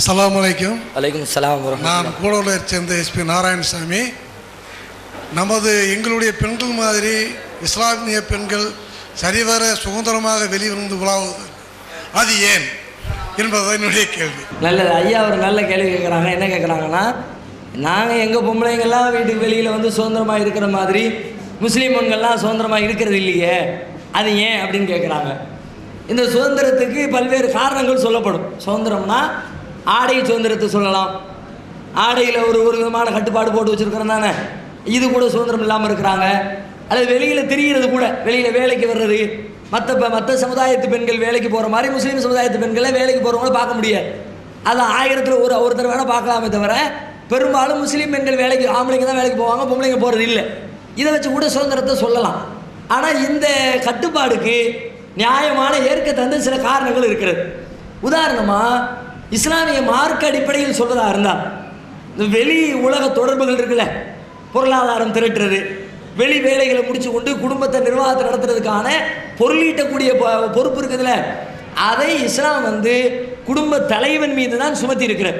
அஸ்ஸலாமு அலைக்கும் வலைக்கும் சலாம் நான் கூடலூரை சேர்ந்த எஸ்பி நாராயணசாமி. நமது எங்களுடைய பெண்கள் மாதிரி இஸ்லாமிய பெண்கள் சரிவர சுதந்திரமாக வெளிவந்து உலாவுவது அது ஏன் என்பது என்னுடைய கேள்வி. நல்லது. ஐயா ஒரு நல்ல கேள்வி கேட்குறாங்க என்ன கேட்குறாங்கன்னா நாங்கள் எங்கள் பொம்பளைங்கள்லாம் வீட்டுக்கு வெளியில் வந்து சுதந்திரமாக இருக்கிற மாதிரி முஸ்லீம் பெண்கள்லாம் சுதந்திரமாக இருக்கிறது இல்லையே அது ஏன் அப்படின்னு கேட்குறாங்க இந்த சுதந்திரத்துக்கு பல்வேறு காரணங்கள் சொல்லப்படும். சுதந்திரம்னா ஆடை சுதந்திரத்தை சொல்லலாம். ஆடையில் ஒரு ஒரு விதமான கட்டுப்பாடு போட்டு வச்சுருக்கிறோம் தானே. இது கூட சுதந்திரம் இல்லாமல் இருக்கிறாங்க. அல்லது வெளியில் திரிகிறது கூட வெளியில் வேலைக்கு வர்றது. மற்ற இப்போ மற்ற சமுதாயத்து பெண்கள் வேலைக்கு போகிற மாதிரி முஸ்லீம் சமுதாயத்து பெண்களை வேலைக்கு போகிறவங்கள பார்க்க முடியாது. அது ஆயிரத்தில் ஒரு ஒருத்தர் வேணால் பார்க்கலாமே தவிர பெரும்பாலும் முஸ்லீம் பெண்கள் வேலைக்கு ஆம்பளைங்க தான் வேலைக்கு போவாங்க பொம்பளைங்க போகிறது இல்லை. இதை வச்சு கூட சுதந்திரத்தை சொல்லலாம். ஆனால் இந்த கட்டுப்பாடுக்கு நியாயமான ஏற்க தந்து சில காரணங்கள் இருக்கிறது. உதாரணமாக இஸ்லாமிய மார்க்க அடிப்படையில் சொல்றதா இருந்தால் இந்த வெளி உலக தொடர்புகள் இருக்குல்ல பொருளாதாரம் திரட்டுறது வெளி வேலைகளை முடிச்சு கொண்டு குடும்பத்தை நிர்வாகத்தை நடத்துறதுக்கான பொருளீட்டக்கூடிய பொ- பொறுப்பு இருக்குதுல்ல அதை இஸ்லாம் வந்து குடும்ப தலைவன் மீது தான் சுமத்தி இருக்கிறார்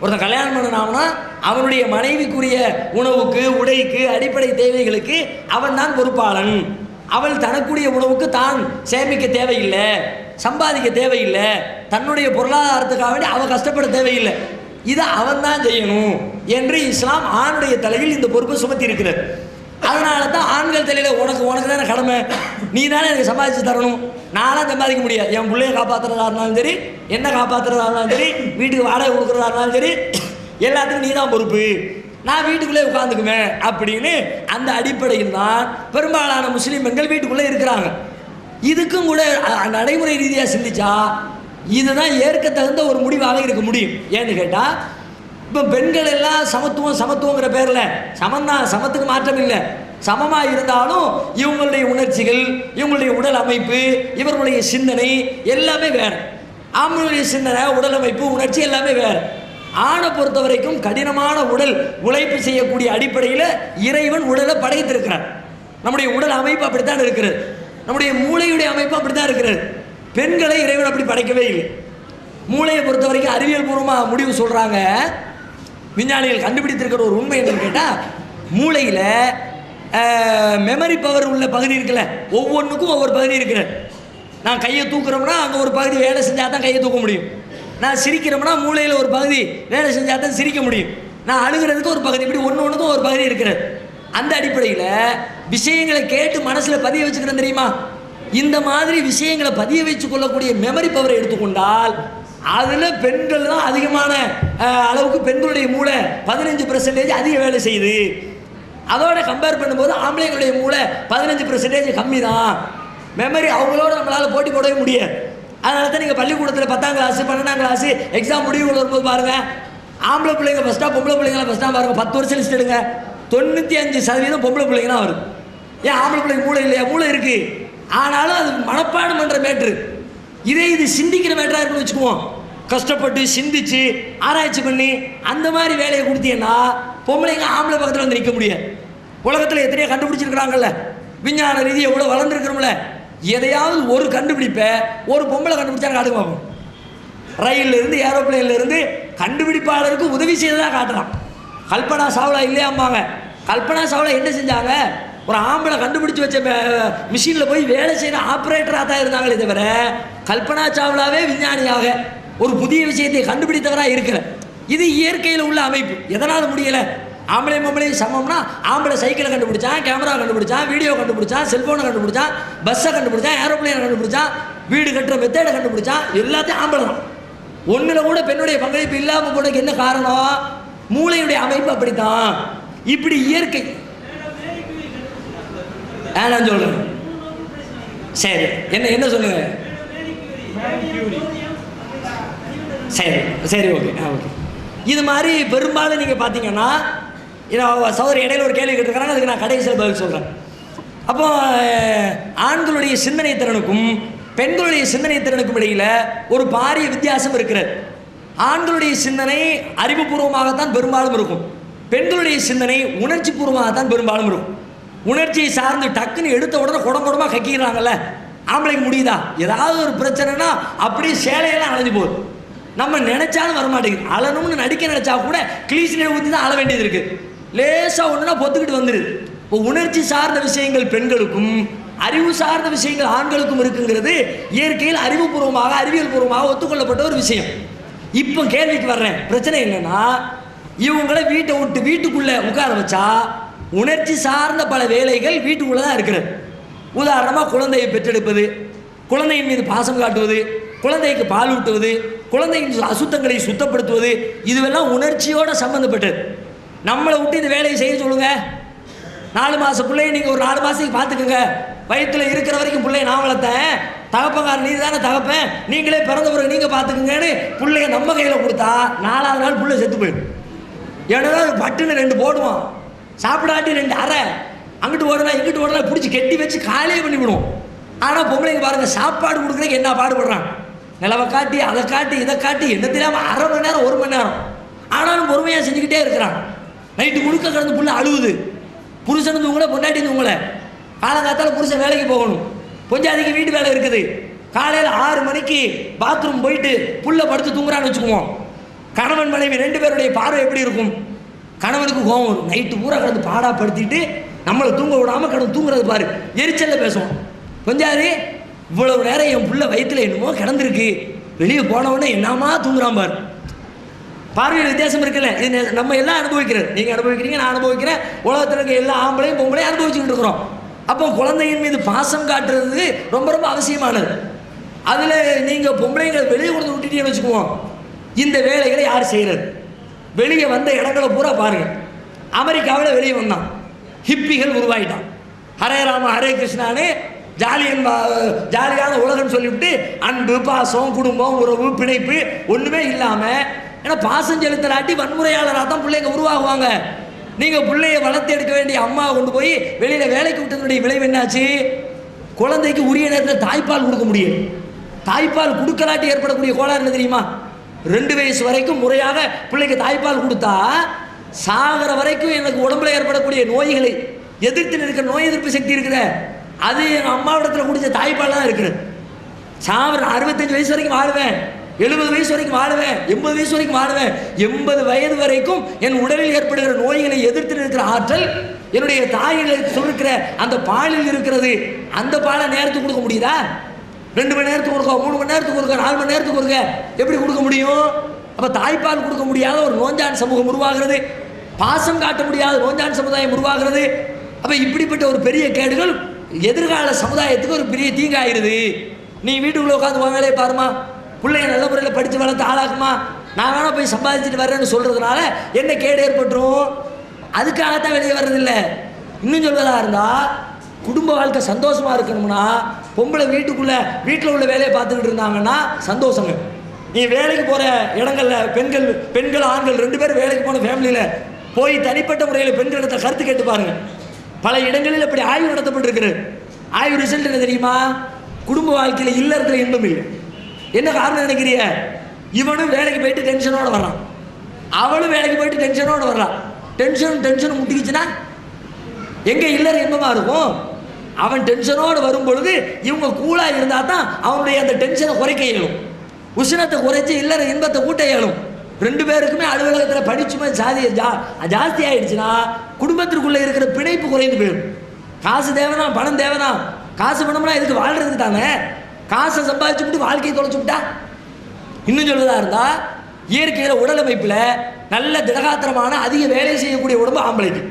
ஒருத்தன் கல்யாணம் பண்ணனாம்னா அவனுடைய மனைவிக்குரிய உணவுக்கு உடைக்கு அடிப்படை தேவைகளுக்கு அவன் தான் பொறுப்பாளன். அவள் தனக்குரிய உணவுக்கு தான் சேமிக்க தேவையில்லை. சம்பாதிக்க தேவையில்லை. தன்னுடைய பொருளாதாரத்துக்காக வேண்டி அவன் கஷ்டப்பட தேவையில்லை. இதை அவன் தான் செய்யணும் என்று இஸ்லாம் ஆணுடைய தலையில் இந்த பொறுப்பை சுமத்தி இருக்கிறார் அதனால தான் ஆண்கள் தலையில் உனக்கு உனக்கு தானே கடமை. நீ தானே எனக்கு சம்பாதிச்சு தரணும். நானும் சம்பாதிக்க முடியாது. என் பிள்ளைய காப்பாற்றுறதா இருந்தாலும் சரி என்ன காப்பாற்றுறதா இருந்தாலும் சரி வீட்டுக்கு வாடகை கொடுக்குறதா இருந்தாலும் சரி எல்லாத்துக்கும் நீ தான் பொறுப்பு. நான் வீட்டுக்குள்ளே உட்காந்துக்குவேன் அப்படின்னு அந்த அடிப்படையில் தான் பெரும்பாலான முஸ்லீம் பெண்கள் வீட்டுக்குள்ளே இருக்கிறாங்க. இதுக்கும் கூட நடைமுறை ரீதியாக சிந்திச்சா இதுதான் ஏற்க தகுந்த ஒரு முடிவாக இருக்க முடியும். ஏன்னு கேட்டால் இப்போ பெண்கள் எல்லாம் சமத்துவம் சமத்துவங்கிற பேரில் சமந்தான் சமத்துக்கு மாற்றம் இல்லை. சமமாக இருந்தாலும் இவங்களுடைய உணர்ச்சிகள் இவங்களுடைய உடல் அமைப்பு இவர்களுடைய சிந்தனை எல்லாமே வேறு. ஆம்பளுடைய சிந்தனை உடல் அமைப்பு உணர்ச்சி எல்லாமே வேறு. ஆணை பொறுத்த வரைக்கும் கடினமான உடல் உழைப்பு செய்யக்கூடிய அடிப்படையில் இறைவன் உடலை படைத்திருக்கிறார். நம்முடைய உடல் அமைப்பு அப்படித்தான் இருக்கிறது. நம்முடைய மூளையுடைய அமைப்பு அப்படிதான் இருக்கிறது. பெண்களை இறைவன் அப்படி படைக்கவே இல்லை. மூளையை பொறுத்த வரைக்கும் அறிவியல் பூர்வமாக முடிவு சொல்கிறாங்க விஞ்ஞானிகள் கண்டுபிடித்திருக்கிற ஒரு உண்மை என்னன்னு கேட்டால் மூளையில் மெமரி பவர் உள்ள பகுதி இருக்குல்ல ஒவ்வொன்றுக்கும் ஒவ்வொரு பகுதி இருக்குது. நான் கையை தூக்குறோம்னா அங்கே ஒரு பகுதி வேலை செஞ்சால் தான் கையை தூக்க முடியும். நான் சிரிக்கிறோம்னா மூளையில் ஒரு பகுதி வேலை செஞ்சால் தான் சிரிக்க முடியும். நான் அழுகிறதுக்கு ஒரு பகுதி இப்படி ஒன்று ஒன்றுக்கும் ஒரு பகுதி இருக்கிறது அந்த அடிப்படையில் விஷயங்களை கேட்டு மனசில் பதிய வச்சுக்கிறேன் தெரியுமா? இந்த மாதிரி விஷயங்களை பதிய வச்சு கொள்ளக்கூடிய மெமரி பவரை எடுத்துக்கொண்டால் அதில் பெண்கள் தான் அதிகமான அளவுக்கு பெண்களுடைய மூளை பதினஞ்சு பெர்சன்டேஜ் அதிக வேலை செய்யுது. அதோட கம்பேர் பண்ணும்போது ஆம்பளைங்களுடைய மூளை பதினஞ்சு பெர்சன்டேஜ் கம்மி தான் மெமரி அவங்களோட நம்மளால் போட்டி போடவே முடியாது. அதனால தான் நீங்கள் பள்ளிக்கூடத்தில் பத்தாம் கிளாஸ் பன்னெண்டாம் கிளாஸ் எக்ஸாம் முடிவுகள் வரும்போது பாருங்கள் ஆம்பளை பிள்ளைங்க ஃபஸ்ட்டாக பொம்பளை பிள்ளைங்களாம் ஃபஸ்ட்டாக பாருங்கள் பத்து வருஷம் லிஸ்ட் எடுங்க. தொண்ணூற்றி அஞ்சு சதவீதம் பொம்பளை பிள்ளைங்களாம் வருது. ஏன் ஆம்பளை பிள்ளைங்க மூளை இல்லையா? மூளை இருக்குது ஆனாலும் அது மனப்பாடம் பண்ணுற மேட்ரு இதே இது சிந்திக்கிற மேட்டராக இருக்குன்னு வச்சுக்குவோம். கஷ்டப்பட்டு சிந்திச்சு ஆராய்ச்சி பண்ணி அந்த மாதிரி வேலையை கொடுத்தீங்கன்னா பொம்பளைங்க ஆம்பளை பக்கத்தில் வந்து நிற்க முடியாது. உலகத்தில் எத்தனையோ கண்டுபிடிச்சிருக்கிறாங்கல்ல. விஞ்ஞான ரீதியை எவ்வளோ வளர்ந்துருக்கிறோம்ல. எதையாவது ஒரு கண்டுபிடிப்பை ஒரு பொம்பளை கண்டுபிடிச்சா காட்டு பார்ப்போம் ரயில்ல இருந்து கண்டுபிடிப்பாளருக்கு உதவி செய்ததாக காட்டுறான் கல்பனா சாவ்லா இல்லையாம்பாங்க. கல்பனா சாவ்லா என்ன செஞ்சாங்க? ஒரு ஆம்பளை கண்டுபிடிச்சு வச்ச மிஷினில் போய் வேலை செய்கிற ஆப்ரேட்டராக தான் இருந்தாங்களே தவிர கல்பனா சாவ்லாவே விஞ்ஞானியாக ஒரு புதிய விஷயத்தை கண்டுபிடித்தவராக இருக்கிற இது இயற்கையில் உள்ள அமைப்பு. எதனால் முடியலை? ஆம்பளை பொம்பளையும் சமம்னா ஆம்பளை சைக்கிளை கண்டுபிடிச்சான் கேமரா கண்டுபிடிச்சான் வீடியோ கண்டுபிடிச்சான் செல்ஃபோனை கண்டுபிடிச்சான் பஸ்ஸை கண்டுபிடிச்சான் ஏரோப்ளேனை கண்டுபிடிச்சான் வீடு கட்டுற மெத்தேடை கண்டுபிடிச்சான் எல்லாத்தையும் ஆம்பளை தான். ஒன்றில் கூட பெண்ணுடைய பங்களிப்பு இல்லாமல் போனதுக்கு என்ன காரணம்? மூளையுடைய அமைப்பு அப்படித்தான். இப்படி இயற்கை ஆ, நான் சொல்கிறேன் சரி என்ன என்ன சொல்லுங்க சரி சரி ஓகே ஆ ஓகே இது மாதிரி பெரும்பாலும் நீங்கள் பார்த்தீங்கன்னா சௌரி இடையில ஒரு கேள்வி கேட்டிருக்கிறாங்க அதுக்கு நான் கடைசியில் பதில் சொல்கிறேன் அப்போ ஆண்களுடைய சிந்தனை திறனுக்கும் பெண்களுடைய சிந்தனை திறனுக்கும் இடையில் ஒரு பாரிய வித்தியாசம் இருக்கிறது. ஆண்களுடைய சிந்தனை அறிவுபூர்வமாகத்தான் பெரும்பாலும் இருக்கும். பெண்களுடைய சிந்தனை உணர்ச்சி பூர்வமாகத்தான் பெரும்பாலும் இருக்கும். உணர்ச்சியை சார்ந்து டக்குன்னு எடுத்த உடனே குடம் குடமாக கக்கிடுறாங்கல்ல ஆம்பளைக்கு முடியுதா? ஏதாவது ஒரு பிரச்சனைனா அப்படியே சேலையெல்லாம் அலைஞ்சு போகுது. நம்ம நினைச்சாலும் வரமாட்டேங்குது. அழணும்னு நடிக்க நினைச்சா கூட கிளீசினர் ஊற்றி தான் அழ வேண்டியது இருக்கு. லேசாக ஒன்றுனா பொத்துக்கிட்டு வந்துடுது இப்போ உணர்ச்சி சார்ந்த விஷயங்கள் பெண்களுக்கும் அறிவு சார்ந்த விஷயங்கள் ஆண்களுக்கும் இருக்குங்கிறது இயற்கையில் அறிவுபூர்வமாக அறிவியல் பூர்வமாக ஒத்துக்கொள்ளப்பட்ட ஒரு விஷயம். இப்போ கேள்விக்கு வர்றேன். பிரச்சனை என்னன்னா இவங்களை வீட்டை விட்டு வீட்டுக்குள்ளே உட்கார வச்சா உணர்ச்சி சார்ந்த பல வேலைகள் வீட்டுக்குள்ளே தான் இருக்கிறது. உதாரணமாக குழந்தையை பெற்றெடுப்பது குழந்தையின் மீது பாசம் காட்டுவது குழந்தைக்கு பால் ஊட்டுவது குழந்தையின் அசுத்தங்களை சுத்தப்படுத்துவது இதுவெல்லாம் உணர்ச்சியோட சம்மந்தப்பட்டது நம்மளை விட்டு இந்த வேலையை செய்ய சொல்லுங்க. நாலு மாதம் பிள்ளைய நீங்கள் ஒரு நாலு மாதத்துக்கு பார்த்துக்குங்க. வயிற்றுல இருக்கிற வரைக்கும் பிள்ளைய நான் வளர்த்தேன். தகப்பங்கார நீ தானே தகப்பேன். நீங்களே பிறந்த பிறகு நீங்கள் பார்த்துக்குங்கன்னு பிள்ளைய நம்ம கையில் கொடுத்தா நாலாவது நாள் பிள்ளை செத்து போயிடும். ஏன்னா பட்டுன்னு ரெண்டு போடுவான். சாப்பிடாட்டி ரெண்டு அரை அங்கிட்டு ஓடலாம் இங்கிட்டு ஓடுனா பிடிச்சி கெட்டி வச்சு காலையே பண்ணிவிடும் ஆனால் பொம்பளைங்க பாருங்க சாப்பாடு கொடுக்குறதுக்கு என்ன பாடுபடுறான் நிலவை காட்டி அதை காட்டி இதை காட்டி என்ன தெரியாமல் அரை மணி நேரம் ஒரு மணி நேரம். ஆனாலும் பொறுமையாக செஞ்சுக்கிட்டே இருக்கிறான் நைட்டு முழுக்க கிடந்து புள்ள அழுகுது புருஷன் உங்களை பொண்டாட்டி தூங்கல காலங்காத்தால் புருஷன் வேலைக்கு போகணும். பொஞ்சாதிக்கு வீட்டு வேலை இருக்குது. காலையில் ஆறு மணிக்கு பாத்ரூம் போயிட்டு புள்ள படுத்து தூங்குறான்னு வச்சுக்குவோம். கணவன் மனைவி ரெண்டு பேருடைய பார்வை எப்படி இருக்கும்? கணவனுக்கு கோவம் வரும். நைட்டு பூரா கிடந்து பாடாப்படுத்திட்டு நம்மளை தூங்க விடாமல் கிடந்து தூங்குறது பாரு. எரிச்சலில் பேசுவோம். கொஞ்சாரு இவ்வளவு நேரம் என் புள்ள வயிற்றுல என்னமோ கிடந்திருக்கு. வெளியே போனவொடனே என்னமா தூங்குறான் பாரு. பார்வையில் வித்தியாசம் இருக்குல்ல? இது நம்ம எல்லாம் அனுபவிக்கிறது. நீங்கள் அனுபவிக்கிறீங்க நான் அனுபவிக்கிறேன். உலகத்தில் இருக்க எல்லா ஆம்பளையும் பொம்பளையும் அனுபவிச்சுக்கிட்டு இருக்கிறோம். அப்போ குழந்தையின் மீது பாசம் காட்டுறது ரொம்ப ரொம்ப அவசியமானது. அதில் நீங்கள் பொம்பளைங்களை வெளியே கொடுத்து விட்டுட்டீங்கன்னு வச்சுக்குவோம். இந்த வேலைகளை யார் செய்கிறது வெளியே வந்த இடங்களை பூரா பாருங்க. அமெரிக்காவில் வெளியே வந்தான். ஹிப்பிகள் உருவாயிட்டான். ஹரே ராம ஹரே கிருஷ்ணானே ஜாலியன் ஜாலியான உலகம் சொல்லிவிட்டு அன்பு பாசம் குடும்பம் உறவு பிணைப்பு ஒன்றுமே இல்லாமல் ஏன்னா பாசம் செலுத்தலாட்டி வன்முறையாளராக தான் பிள்ளைங்க உருவாகுவாங்க. நீங்கள் பிள்ளைய வளர்த்து எடுக்க வேண்டிய அம்மாவை கொண்டு போய் வெளியில் வேலைக்கு விட்டதனுடைய விளைவு என்னாச்சு? குழந்தைக்கு உரிய நேரத்தில் தாய்ப்பால் கொடுக்க முடியும் தாய்ப்பால் கொடுக்கலாட்டி ஏற்படக்கூடிய கோளாறு என்ன தெரியுமா? ரெண்டு வயசு வரைக்கும் முறையாக பிள்ளைக்கு தாய்ப்பால் கொடுத்தா சாகிற வரைக்கும் எனக்கு உடம்புல ஏற்படக்கூடிய நோய்களை எதிர்த்து நிற்கிற நோய் எதிர்ப்பு சக்தி இருக்கிற அது எங்கள் அம்மாவிடத்தில் குடிச்ச தாய்ப்பால் தான் இருக்குது. சாவர அறுபத்தஞ்சு வயசு வரைக்கும் வாழுவேன் எழுபது வயசு வரைக்கும் வாழுவேன் எண்பது வயசு வரைக்கும் வாழுவேன். எண்பது வயது வரைக்கும் என் உடலில் ஏற்படுகிற நோய்களை எதிர்த்து நிற்கிற ஆற்றல் என்னுடைய தாயில் சொல்லிருக்கிற அந்த பாலில் இருக்கிறது அந்த பாலை நேரத்துக்கு கொடுக்க முடியுதா? ரெண்டு மணி நேரத்துக்கு கொடுக்க மூணு மணி நேரத்துக்கு கொடுக்க நாலு மணி நேரத்துக்கு கொடுக்க எப்படி கொடுக்க முடியும்? அப்போ தாய்ப்பால் கொடுக்க முடியாத ஒரு நோஞ்சான் சமூகம் உருவாகிறது. பாசம் காட்ட முடியாத நோஞ்சான் சமுதாயம் உருவாகிறது. அப்போ இப்படிப்பட்ட ஒரு பெரிய கேடுகள் எதிர்கால சமுதாயத்துக்கு ஒரு பெரிய தீங்காயிருது. நீ வீட்டுக்குள்ளே உட்காந்து உன் வேலையை பாருமா பிள்ளைய நல்ல முறையில் படித்து வளர்த்து ஆளாக்குமா. நான் வேணால் போய் சம்பாதிச்சுட்டு வர்றேன்னு சொல்கிறதுனால என்ன கேடு ஏற்பட்டுரும்? அதுக்காகத்தான் வெளியே வர்றதில்லை. இன்னும் சொல்வதா இருந்தால் குடும்ப வாழ்க்கை சந்தோஷமாக இருக்கணும்னா பொம்பளை வீட்டுக்குள்ள வீட்டில் உள்ள வேலையை பார்த்துக்கிட்டு இருந்தாங்கன்னா சந்தோஷங்க. நீ வேலைக்கு போகிற இடங்கள்ல பெண்கள் பெண்கள் ஆண்கள் ரெண்டு பேரும் வேலைக்கு போன ஃபேமிலியில் போய் தனிப்பட்ட முறையில் பெண்களிடத்தை கருத்து கேட்டு பாருங்க. பல இடங்களில் இப்படி ஆய்வு நடத்தப்பட்டிருக்கிறது. ஆய்வு ரிசல்ட் என்ன தெரியுமா? குடும்ப வாழ்க்கையில் இல்லறதுல இன்பம் இல்லை. என்ன காரணம் நினைக்கிறிய? இவனும் வேலைக்கு போயிட்டு டென்ஷனோட வர்றான். அவளும் வேலைக்கு போயிட்டு டென்ஷனோட வர்றான் டென்ஷன் டென்ஷன் முட்டிக்கிச்சுன்னா எங்க இல்லற இன்பமா இருக்கும்? அவன் டென்ஷனோடு வரும் பொழுது இவங்க கூலாக இருந்தால் தான் அவனுடைய அந்த டென்ஷனை குறைக்க இயலும். உஷ்ணத்தை குறைச்சி இல்லற இன்பத்தை கூட்ட இயலும். ரெண்டு பேருக்குமே அலுவலகத்தில் படிச்சுமே ஜாதி ஜா ஜாஸ்தி ஆயிடுச்சுன்னா குடும்பத்திற்குள்ளே இருக்கிற பிணைப்பு குறைந்து போயிடும். காசு தேவைனா பணம் தேவைனா காசு பணம்னா இதுக்கு வாழ்றதுக்கு தானே? காசை சம்பாதிச்சு விட்டு வாழ்க்கையை தொலைச்சு விட்டா? இன்னும் சொல்வதா இருந்தால் இயற்கையில் உடல் அமைப்பில் நல்ல திடகாத்திரமான அதிக வேலை செய்யக்கூடிய உடம்பு ஆம்பளைக்கு.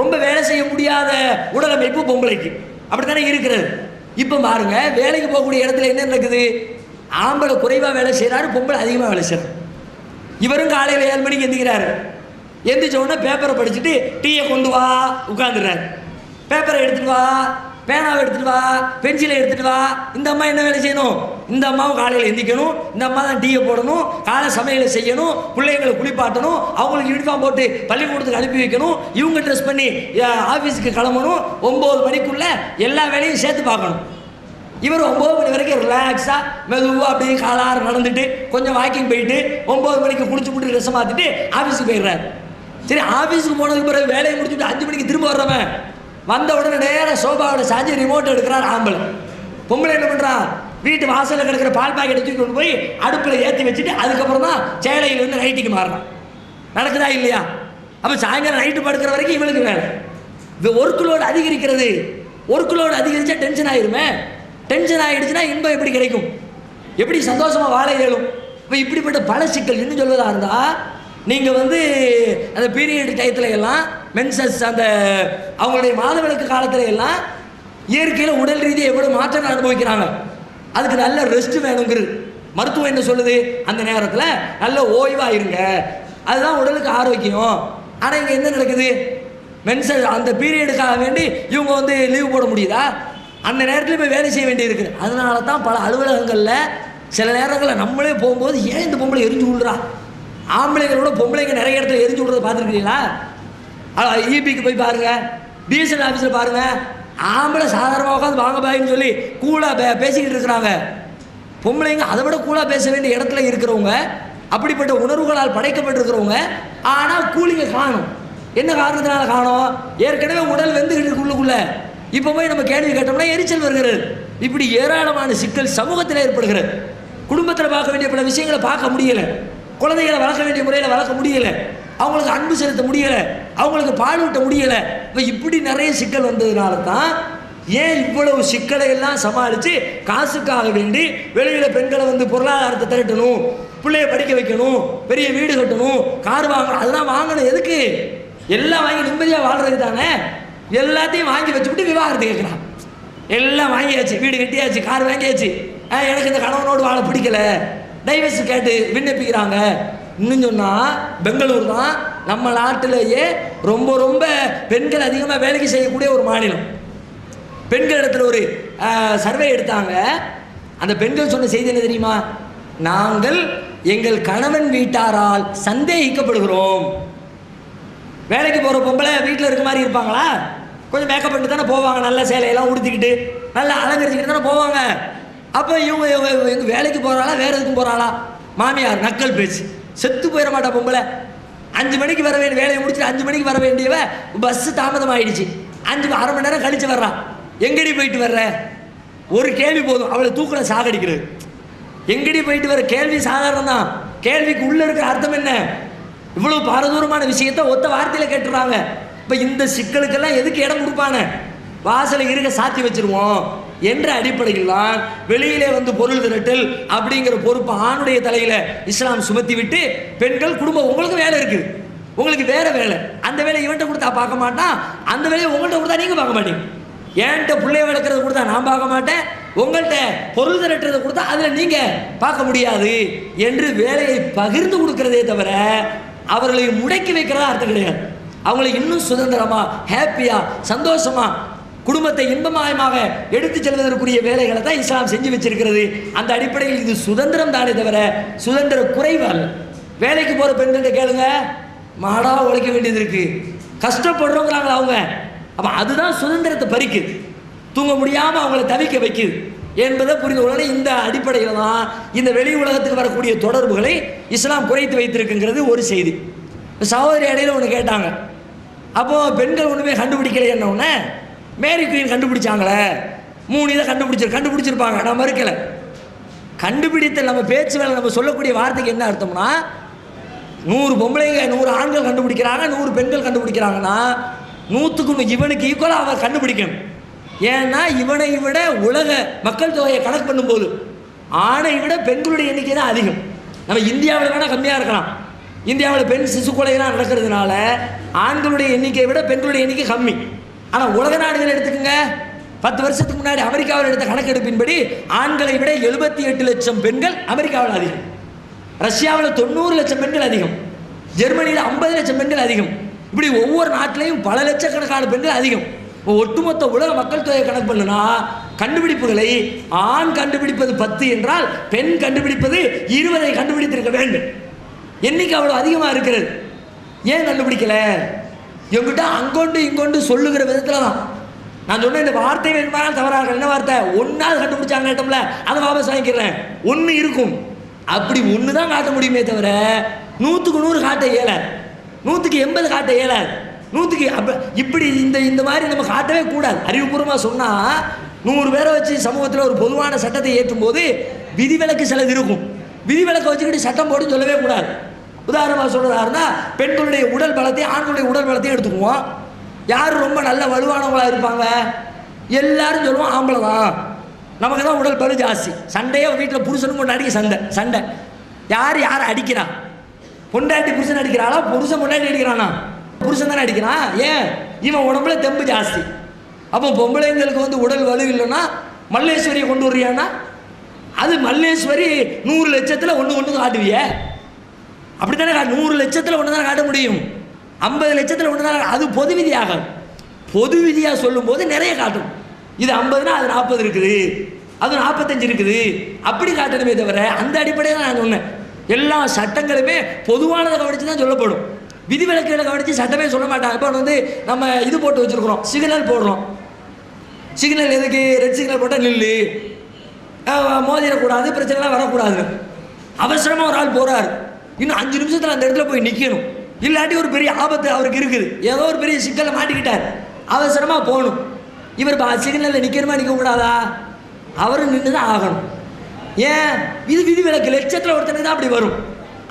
ரொம்ப வேலை செய்ய முடியாத உடலமைப்பு பொம்பளைக்கு அப்படி தானே இருக்கிறது. இப்போ பாருங்க வேலைக்கு போகக்கூடிய இடத்துல என்ன நடக்குது? ஆம்பளை குறைவாக வேலை செய்கிறாரு பொம்பளை அதிகமாக வேலை செய்கிறார் இவரும் காலையில் ஏழு மணிக்கு எந்திக்கிறாரு. எந்திரிச்ச உடனே பேப்பரை படிச்சுட்டு டீயை கொண்டு வா உட்காந்துடுறாரு பேப்பரை எடுத்துகிட்டு வா பேனாவை எடுத்துகிட்டு வா பென்சிலை எடுத்துகிட்டு வா. இந்த அம்மா என்ன வேலை செய்யணும்? இந்த அம்மாவும் காலையில் எந்திக்கணும். இந்த அம்மா தான் டீயை போடணும். காலை சமையலை செய்யணும். பிள்ளைங்களை குளிப்பாட்டணும். அவங்களுக்கு யூனிஃபார்ம் போட்டு பள்ளிக்கூடத்துக்கு அனுப்பி வைக்கணும். இவங்க ட்ரெஸ் பண்ணி ஆஃபீஸுக்கு கிளம்பணும். ஒம்பது மணிக்குள்ள எல்லா வேலையும் சேர்த்து பார்க்கணும். இவர் ஒம்பது மணி வரைக்கும் ரிலாக்ஸாக மெதுவாக அப்படியே காலார நடந்துட்டு கொஞ்சம் வாக்கிங் போயிட்டு ஒம்பது மணிக்கு குளிச்சு போட்டு ட்ரெஸ்ஸை மாற்றிட்டு ஆஃபீஸுக்கு போயிடுறாரு. சரி ஆஃபீஸுக்கு போனதுக்கு பிறகு வேலையை முடிச்சுட்டு அஞ்சு மணிக்கு திரும்ப வர்றவன். வந்த உடனே நேராக சோபாவோட சாஞ்சி ரிமோட் எடுக்கிறார் ஆம்பளை. பொம்பளை என்ன பண்ணுறான் வீட்டு வாசலில் கிடக்கிற பால் பாக்கெட் தூக்கி கொண்டு போய் அடுப்பில் ஏற்றி வச்சுட்டு அதுக்கப்புறம் தான் சேலையிலேருந்து நைட்டுக்கு மாறுறான் நடக்குதா இல்லையா? அப்போ சாயங்காலம் நைட்டு படுக்கிற வரைக்கும் இவளுக்கு வேலை. இது ஒர்க் லோடு அதிகரிக்கிறது. ஒர்க் லோடு அதிகரித்தா டென்ஷன் ஆயிருமே. டென்ஷன் ஆகிடுச்சுன்னா இன்பம் எப்படி கிடைக்கும்? எப்படி சந்தோஷமாக வாழ இயலும்? இப்போ இப்படிப்பட்ட பல சிக்கல் இன்னும் சொல்வதாக இருந்தால் நீங்கள் வந்து அந்த பீரியட் டயத்தில் எல்லாம் மென்சஸ் அந்த அவங்களுடைய மாதவிலக்கு காலத்துல எல்லாம் இயற்கையில் உடல் ரீதியாக எவ்வளோ மாற்றங்கள் அனுபவிக்கிறாங்க. அதுக்கு நல்ல ரெஸ்ட் வேணுங்கிறது மருத்துவம் என்ன சொல்லுது? அந்த நேரத்தில் நல்ல ஓய்வா இருங்க அதுதான் உடலுக்கு ஆரோக்கியம். ஆனால் இங்கே என்ன நடக்குது? மென்சல் அந்த பீரியடுக்காக வேண்டி இவங்க வந்து லீவ் போட முடியுதா? அந்த நேரத்தில் போய் வேலை செய்ய வேண்டி இருக்குது அதனால தான் பல அலுவலகங்களில் சில நேரங்களில் நம்மளே போகும்போது ஏன் இந்த பொம்பளை எரிஞ்சு விடுறா ஆம்பளைங்களோட பொம்பளைங்க நிறைய இடத்துல எரிஞ்சு விடுறத பார்த்துருக்கீங்களா இபிக்கு போய் பாருங்கள் டிஎஸ்எல் ஆஃபீஸில் பாருங்கள் ஆம்பளை சாதாரணமாக உட்காந்து வாங்க பாயின்னு சொல்லி கூலாக பே பேசிக்கிட்டு இருக்கிறாங்க. பொம்பளைங்க அதை விட கூலாக பேச வேண்டிய இடத்துல இருக்கிறவங்க அப்படிப்பட்ட உணர்வுகளால் படைக்கப்பட்டிருக்கிறவங்க ஆனால் கூலிங்க காணும். என்ன காரணத்தினால காணும்? ஏற்கனவே உடல் வெந்துகிட்டு இருக்கு உள்ளுக்குள்ள. இப்போ போய் நம்ம கேள்வி கேட்டோம்னா எரிச்சல் வருகிறது. இப்படி ஏராளமான சிக்கல் சமூகத்தில் ஏற்படுகிறது. குடும்பத்தில் பார்க்க வேண்டிய பல விஷயங்களை பார்க்க முடியல. குழந்தைகளை வளர்க்க வேண்டிய முறையில் வளர்க்க முடியல. அவங்களுக்கு அன்பு செலுத்த முடியலை. அவங்களுக்கு பால் ஊட்ட இப்போ இப்படி நிறைய சிக்கல் வந்ததுனால தான் ஏன் இவ்வளவு சிக்கலை எல்லாம் சமாளித்து காசுக்காக வேண்டி வெளியில் பெண்களை வந்து பொருளாதாரத்தை திரட்டணும் பிள்ளைய படிக்க வைக்கணும் பெரிய வீடு கட்டணும் கார் வாங்கணும் அதெல்லாம் வாங்கணும் எதுக்கு? எல்லாம் வாங்கி நிம்மதியாக வாழ்றது தானே? எல்லாத்தையும் வாங்கி வச்சுக்கிட்டு விவாகரத்து கேட்குறான். எல்லாம் வாங்கியாச்சு வீடு கட்டியாச்சு கார் வாங்கியாச்சு. ஆ, எனக்கு இந்த கணவனோடு வாழ பிடிக்கல. டைவர்ஸ் கேட்டு விண்ணப்பிக்கிறாங்க. இன்னும் சொன்னால் பெங்களூர் தான் நம்ம நாட்டிலேயே ரொம்ப ரொம்ப பெண்கள் அதிகமாக வேலைக்கு செய்யக்கூடிய ஒரு மாநிலம். பெண்கள் இடத்துல ஒரு சர்வே எடுத்தாங்க. அந்த பெண்கள் சொன்ன செய்தி என்ன தெரியுமா? நாங்கள் எங்கள் கணவன் வீட்டாரால் சந்தேகிக்கப்படுகிறோம். வேலைக்கு போகிற பொம்பளை வீட்டில் இருக்க மாதிரி இருப்பாங்களா? கொஞ்சம் மேக்கப் பண்ணிட்டு தானே போவாங்க. நல்ல சேலையெல்லாம் உடுத்திக்கிட்டு நல்லா அலங்கரிச்சுக்கிட்டு தானே போவாங்க. அப்போ இவங்க இவங்க எங்க வேலைக்கு போகிறாளா வேறு எதுக்கும் போகிறாளா மாமியார் நக்கல் பேச்சு. செத்து போயிட மாட்டா பொம்பளை. அஞ்சு மணிக்கு வர வேண்டிய வேலையை முடிச்சுட்டு அஞ்சு மணிக்கு வர வேண்டியவ பஸ்ஸு தாமதம் ஆயிடுச்சு அஞ்சு அரை மணி நேரம் கழிச்சு வர்றான் எங்கடி போயிட்டு வர்ற? ஒரு கேள்வி போதும். அவளை தூக்கில் சாகடிக்கிறது. எங்கடி போயிட்டு வர கேள்வி சாதாரணம் தான் கேள்விக்கு உள்ள இருக்கிற அர்த்தம் என்ன? இவ்வளவு பாரதூரமான விஷயத்த ஒத்த வார்த்தையில கேட்டுறாங்க. இப்ப இந்த சிக்கலுக்கெல்லாம் எதுக்கு இடம் கொடுப்பானே? வாசலை இருக்க சாத்தி வச்சிருவோம். என்ற அடிப்படையில் தான் வெளியிலே வந்து பொருள் திரட்டல் அப்படிங்கிற பொறுப்பு ஆணுடைய தலையில இஸ்லாம் சுமத்தி விட்டு பெண்கள் குடும்பம் உங்களுக்கு வேலை இருக்குது. உங்களுக்கு வேற வேலை. அந்த வேலையை இவன்ட்ட கொடுத்தா பார்க்க மாட்டான். அந்த வேலையை உங்கள்கிட்ட கொடுத்தா நீங்க பார்க்க மாட்டீங்க. என்கிட்ட பிள்ளைய வளர்க்குறத கொடுத்தா நான் பார்க்க மாட்டேன். உங்கள்கிட்ட பொருள் திரட்டுறதை கொடுத்தா அதில் நீங்கள் பார்க்க முடியாது என்று வேலையை பகிர்ந்து கொடுக்கறதே தவிர அவர்களை முடக்கி வைக்கிறதா அர்த்தம் கிடையாது. அவங்களை இன்னும் சுதந்திரமாக ஹாப்பியாக சந்தோஷமா குடும்பத்தை இன்பமயமாக எடுத்து செல்வதற்குரிய வேலைகளை தான் இஸ்லாம் செஞ்சு வச்சிருக்கிறது. அந்த அடிப்படையில் இது சுதந்திரம் தானே தவிர சுதந்திர குறைவு வேலைக்கு போகிற பெண்கள்கிட்ட கேளுங்க மாடா உழைக்க வேண்டியது இருக்கு. கஷ்டப்படுறோங்கிறாங்களா அவங்க? அப்போ அதுதான் சுதந்திரத்தை பறிக்குது தூங்க முடியாமல் அவங்கள தவிக்க வைக்குது என்பதை புரிந்து உடனே இந்த அடிப்படையில் தான் இந்த வெளி உலகத்துக்கு வரக்கூடிய தொடர்புகளை இஸ்லாம் குறைத்து வைத்திருக்குங்கிறது ஒரு செய்தி. சகோதரி இடையில ஒன்று கேட்டாங்க. அப்போது பெண்கள் ஒன்றுமே கண்டுபிடிக்கல உடனே மேரி குயின் கண்டுபிடிச்சாங்களே. மூணு இதை கண்டுபிடிச்சிரு கண்டுபிடிச்சிருப்பாங்க. நான் மறுக்கலை. கண்டுபிடித்த நம்ம பேச்சு வேலை நம்ம சொல்லக்கூடிய வார்த்தைக்கு என்ன அர்த்தம்னா நூறு பொம்பளைங்க நூறு ஆண்கள் கண்டுபிடிக்கிறாங்க நூறு பெண்கள் கண்டுபிடிக்கிறாங்கன்னா நூற்றுக்கு நூ- இவனுக்கு ஈக்குவலாக அவர் கண்டுபிடிக்கணும். ஏன்னா இவனை விட உலக மக்கள் தொகையை கணக்கு பண்ணும்போது ஆணை விட பெண்களுடைய எண்ணிக்கை தான் அதிகம். நம்ம இந்தியாவில் வேணால் கம்மியாக இருக்கலாம். இந்தியாவில் பெண் சிசு கொலைகள்லாம் நடக்கிறதுனால ஆண்களுடைய எண்ணிக்கையை விட பெண்களுடைய எண்ணிக்கை கம்மி. ஆனால் உலக நாடுகள் எடுத்துக்கோங்க. பத்து வருஷத்துக்கு முன்னாடி அமெரிக்காவில் எடுத்த கணக்கெடுப்பின்படி ஆண்களை விட எழுபத்தி எட்டு லட்சம் பெண்கள் அமெரிக்காவில் அதிகம். ரஷ்யாவில் தொண்ணூறு லட்சம் பெண்கள் அதிகம். ஜெர்மனியில் ஐம்பது லட்சம் பெண்கள் அதிகம். இப்படி ஒவ்வொரு நாட்டிலையும் பல லட்சக்கணக்கான பெண்கள் அதிகம். ஒட்டுமொத்த உலக மக்கள் தொகையை கணக்கு பண்ணுனா கண்டுபிடிப்புகளை ஆண் கண்டுபிடிப்பது பத்து என்றால் பெண் கண்டுபிடிப்பது இருபதை கண்டுபிடித்திருக்க வேண்டும். எண்ணிக்கை அவ்வளோ அதிகமாக இருக்கிறது. ஏன் கண்டுபிடிக்கல? எங்கிட்ட அங்கொண்டு இங்கொண்டு சொல்லுகிற விதத்தில் தான் நான் சொன்ன இந்த வார்த்தை வேணுமானால் தவறாக. என்ன வார்த்தை? ஒன்றாவது கண்டுபிடிச்சாங்க ஐட்டம்ல அதை வாபஸ் வாங்கிக்கிறேன். ஒன்று இருக்கும். அப்படி ஒன்று தான் காட்ட முடியுமே தவிர நூற்றுக்கு நூறு காட்ட இயலாது நூற்றுக்கு எண்பது காட்ட இயலாது நூற்றுக்கு அப்ப இப்படி இந்த இந்த மாதிரி நம்ம காட்டவே கூடாது. அறிவுபூர்வமாக சொன்னால் நூறு பேரை வச்சு சமூகத்தில் ஒரு பொதுவான சட்டத்தை ஏற்றும் போது விதிவிலக்கு சிலது இருக்கும். விதிவிலக்கை வச்சுக்கிட்டு சட்டம் போட்டு சொல்லவே கூடாது. உதாரணமாக சொல்கிறாருன்னா பெண்களுடைய உடல் பலத்தை ஆண்களுடைய உடல் பலத்தையும் எடுத்துக்குவோம். யார் ரொம்ப நல்ல வலுவானவங்களாக இருப்பாங்க? எல்லாரும் சொல்லுவோம் ஆம்பளை தான். நமக்கு தான் உடல் பலு ஜாஸ்தி. சண்டையே வீட்டில் புருஷனும் கொண்டாடி சண்டை சண்டை. யார் யாரை அடிக்கிறா? பொண்டாட்டி புருஷன் அடிக்கிறாளா? புருஷன் பொண்டாட்டி அடிக்கிறானா? புருஷன் தானே அடிக்கிறான். ஏன்? இவன் உடம்புல தெம்பு ஜாஸ்தி. அப்போ பொம்பளைங்களுக்கு வந்து உடல் வலு இல்லைன்னா மல்லேஸ்வரியை கொண்டு வர்றியானா அது மல்லேஸ்வரி நூறு லட்சத்தில் ஒன்று ஒன்று காட்டுவியே அப்படி தானே நூறு லட்சத்தில் ஒன்று தான் காட்ட முடியும்? ஐம்பது லட்சத்தில் ஒன்று தான் அது பொது விதியாகும் பொது விதியாக சொல்லும்போது நிறைய காட்டும். இது ஐம்பதுனா அது நாற்பது இருக்குது. அது நாற்பத்தஞ்சு இருக்குது. அப்படி காட்டணுமே தவிர அந்த அடிப்படையில் தான் நான் சொன்னேன். எல்லா சட்டங்களுமே பொதுவானதை கவனித்து தான் சொல்லப்படும். விதிவிலக்குகளை கவனித்து சட்டமே சொல்ல மாட்டாங்க. இப்போ வந்து நம்ம இது போட்டு வச்சுருக்குறோம். சிக்னல் போடுறோம். சிக்னல் எதுக்கு? ரெட் சிக்னல் போட்டால் நில்லு. மோதிடக்கூடாது பிரச்சனைலாம் வரக்கூடாது. அவசரமாக ஒரு ஆள் போகிறாரு இன்னும் அஞ்சு நிமிஷத்தில் அந்த இடத்துல போய் நிற்கணும் இல்லாட்டி ஒரு பெரிய ஆபத்து அவருக்கு இருக்குது. ஏதோ ஒரு பெரிய சிக்கலை மாட்டிக்கிட்டார். அவசரமாக போகணும். இவர் சிக்னலில் நிற்கணுமா நிற்கக்கூடாதா அவரும் நின்று தான் ஆகணும். ஏன்? இது விதி விலக்கு லட்சத்தில் ஒருத்தனுக்கு தான் அப்படி வரும்.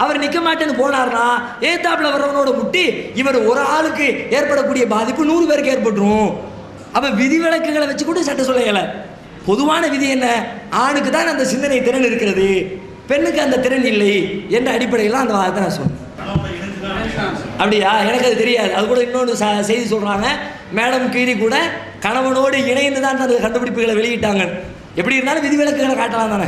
அவர் நிற்க மாட்டேன்னு போனார்னா ஏத்தாப்புல வர்றவனோட முட்டி இவர் ஒரு ஆளுக்கு ஏற்படக்கூடிய பாதிப்பு நூறு பேருக்கு ஏற்பட்டுரும். அப்போ விதிவிலக்குகளை வச்சு கூட சட்டம் சொல்ல பொதுவான விதி என்ன? ஆணுக்கு தான் அந்த சிந்தனை திறன் இருக்கிறது. பெண்ணுக்கு அந்த திறன் இல்லை என்ற அடிப்படையில் அந்த வாதத்தை நான் சொன்னேன். அப்படியா? எனக்கு அது தெரியாது. அது கூட இன்னொன்று செய்தி சொல்கிறாங்க மேடம் கீரி கூட கணவனோடு இணைந்து தான் தனது கண்டுபிடிப்புகளை வெளியிட்டாங்க. எப்படி இருந்தாலும் விதிவிலக்குகளை காட்டலாம் தானே.